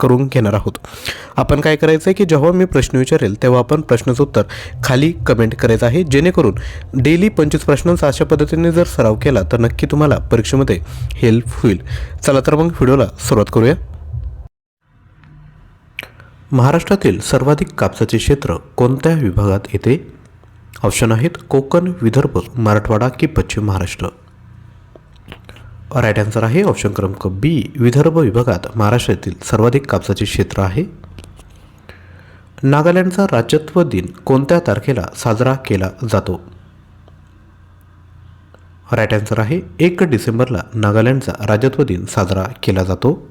करून घेणार आहोत. आपण काय करायचं आहे की जेव्हा मी प्रश्न विचारेल तेव्हा आपण प्रश्नाचं उत्तर खाली कमेंट करायचं आहे. जेणेकरून डेली पंचवीस प्रश्नांचा अशा पद्धतीने जर सराव केला तर नक्की तुम्हाला परीक्षेमध्ये हेल्प होईल. चला तर मग व्हिडिओला सुरुवात करूया. महाराष्ट्रातील सर्वाधिक कापसाचे क्षेत्र कोणत्या विभागात येते? ऑप्शन आहेत कोकण विदर्भ मराठवाडा की पश्चिम महाराष्ट्र. राईट आन्सर आहे ऑप्शन क्रमांक बी विदर्भ विभागात महाराष्ट्रातील सर्वाधिक कापसाचे क्षेत्र आहे. नागालँडचा राज्यत्व दिन कोणत्या तारखेला साजरा केला जातो? राईट आन्सर आहे एक डिसेंबरला नागालँडचा राज्यत्व दिन साजरा केला जातो.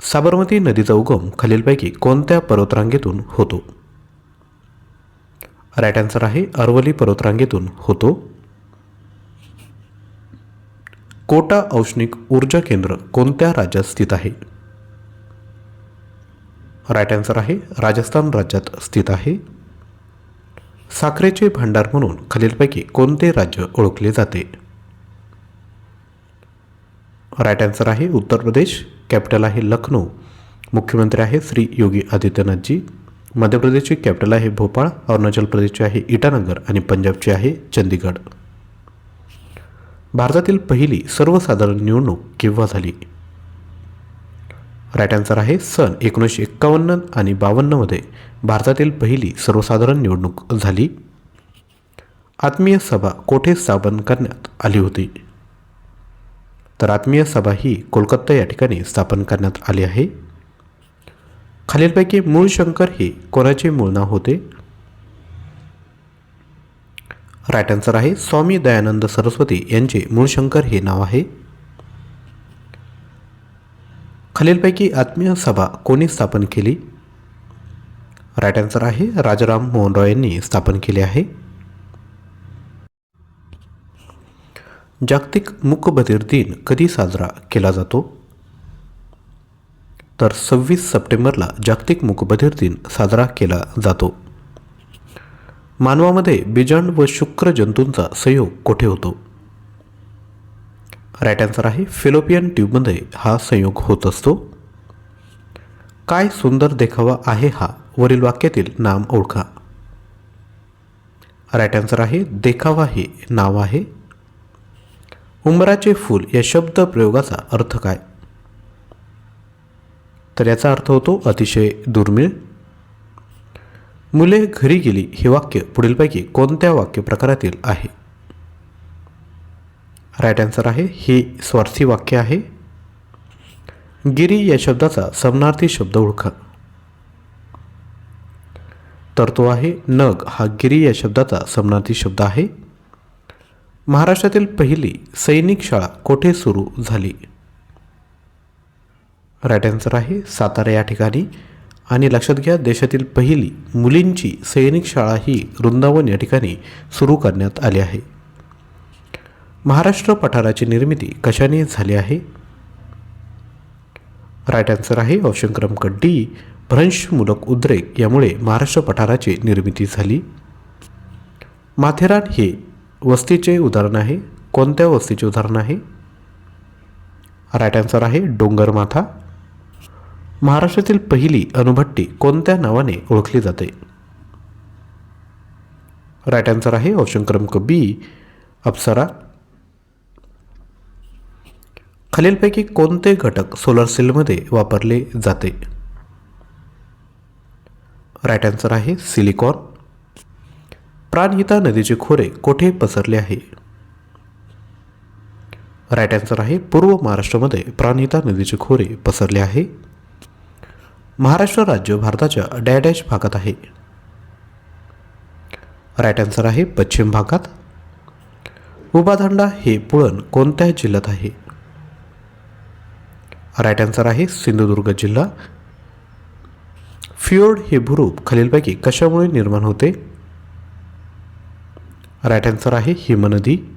साबरमती नदीचा उगम खालीलपैकी कोणत्या पर्वतरांगेतून होतो? राईट आन्सर आहे अरवली पर्वतरांगेतून होतो. कोटा औष्णिक ऊर्जा केंद्र कोणत्या राज्यात स्थित आहे? राईट आन्सर आहे राजस्थान राज्यात स्थित आहे. साखरेचे भांडार म्हणून खालीलपैकी कोणते राज्य ओळखले जाते? राईट आन्सर आहे उत्तर प्रदेश. कॅपिटल आहे लखनौ. मुख्यमंत्री आहे श्री योगी आदित्यनाथजी. मध्य प्रदेशची कॅपिटल आहे भोपाळ. अरुणाचल प्रदेशची आहे इटानगर. आणि पंजाबची आहे चंदीगड. भारतातील पहिली सर्वसाधारण निवडणूक केव्हा झाली? राईट आन्सर आहे सन एकोणीसशे एक्कावन्न आणि बावन्नमध्ये भारतातील पहिली सर्वसाधारण निवडणूक झाली. आत्मीय सभा कोठे स्थापन करण्यात आली होती? तर आत्मीय सभा ही कोलकाता या ठिकाणी स्थापन करण्यात आली आहे. खालीलपैकी मूळ शंकर हे कोणाचे मूळ नाव होते? राईट आन्सर आहे स्वामी दयानंद सरस्वती यांचे मूळशंकर हे नाव आहे. खालीलपैकी आत्मीय सभा कोणी स्थापन केली? राईट आन्सर आहे राजाराम मोहन रॉय यांनी स्थापन केले आहे. जागतिक मूकबधीर दिन कधी साजरा केला जातो? तर सव्वीस सप्टेंबरला जागतिक मुकबधिर दिन साजरा केला जातो. मानवामध्ये बीजांड व शुक्र जंतूंचा संयोग कोठे होतो? राईट आन्सर आहे फिलोपियन ट्यूबमध्ये हा संयोग होत असतो. काय सुंदर देखावा आहे हा वरील वाक्यातील नाम ओळखा. राईट आन्सर आहे देखावा हे नाव आहे. उंबराचे फूल या शब्द प्रयोगाचा अर्थ काय? तर याचा अर्थ होतो अतिशय दुर्मिळ मुले घरी गेली हे वाक्य पुढीलपैकी कोणत्या वाक्य प्रकारातील आहे? राईट आन्सर आहे हे स्वार्थी वाक्य आहे. गिरी या शब्दाचा समनार्थी शब्द ओळखा. तर तो आहे नग हा गिरी या शब्दाचा समनार्थी शब्द आहे. महाराष्ट्रातील पहिली सैनिक शाळा कोठे सुरू झाली? राईट आन्सर आहे सातारा या ठिकाणी. आणि लक्षात घ्या देशातील पहिली मुलींची सैनिक शाळा ही वृंदावन या ठिकाणी सुरू करण्यात आली आहे. महाराष्ट्र पठाराची निर्मिती कशाने झाली आहे? राईट आन्सर आहे ऑप्शन क्रमांक डी भ्रंशमूलक उद्रेक यामुळे महाराष्ट्र पठाराची निर्मिती झाली. माथेरान हे वस्तीचे उदाहरण आहे. कोणत्या वस्तीचे उदाहरण आहे? राईट आन्सर आहे डोंगरमाथा. महाराष्ट्रातील पहिली अणुभट्टी कोणत्या नावाने ओळखली जाते? राईट आन्सर आहे ऑप्शन क्रमांक बी अप्सरा. खालीलपैकी कोणते घटक सोलर सेलमध्ये वापरले जाते? राईट आन्सर आहे सिलिकॉन प्राणहिता नदीचे खोरे कोठे पसरले आहे? राईट आन्सर आहे पूर्व महाराष्ट्रामध्ये प्राणहिता नदीचे खोरे पसरले आहे. महाराष्ट्र राज्य भारताच्या डॅडॅश भागात आहे. राईट आन्सर आहे पश्चिम भागात. उभादांडा हे पुळण कोणत्या जिल्ह्यात आहे? राईट आन्सर आहे सिंधुदुर्ग जिल्हा. फ्युअर्ड हे भूरूप खालीलपैकी कशामुळे निर्माण होते? राईट आन्सर आहे हिमनदी.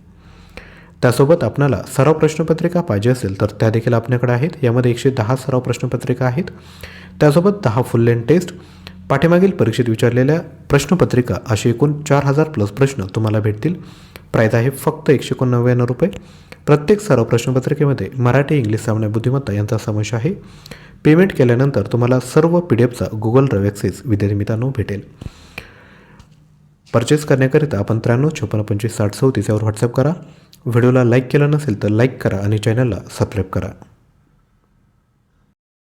त्यासोबत आपणाला सराव प्रश्नपत्रिका पाहिजे असेल तर त्या देखील आपल्याकडे आहेत. यामध्ये एकशे दहा सराव प्रश्नपत्रिका आहेत. त्यासोबत दहा फुल लेन टेस्ट पाठीमागील परीक्षेत विचारलेल्या प्रश्नपत्रिका असे एकूण चार हजार प्लस प्रश्न तुम्हाला भेटतील. प्राईज आहे फक्त एकशे एकोणनव्याण्णव रुपये. प्रत्येक सराव प्रश्नपत्रिकेमध्ये मराठी इंग्लिश सामान्य बुद्धिमत्ता यांचा समावेश आहे. पेमेंट केल्यानंतर तुम्हाला सर्व पी डी एफचा गुगल ड्राईव्ह ॲक्सेस विद्यार्थी मित्रांनो भेटेल. परचेस करण्याकरिता आपण त्र्याण्णव छप्पन्न पंचवीस साठ चौतीस यावर व्हॉट्सअप करा. व्हिडिओला लाईक केला नसेल तर लाईक करा आणि चॅनलला सबस्क्राईब करा.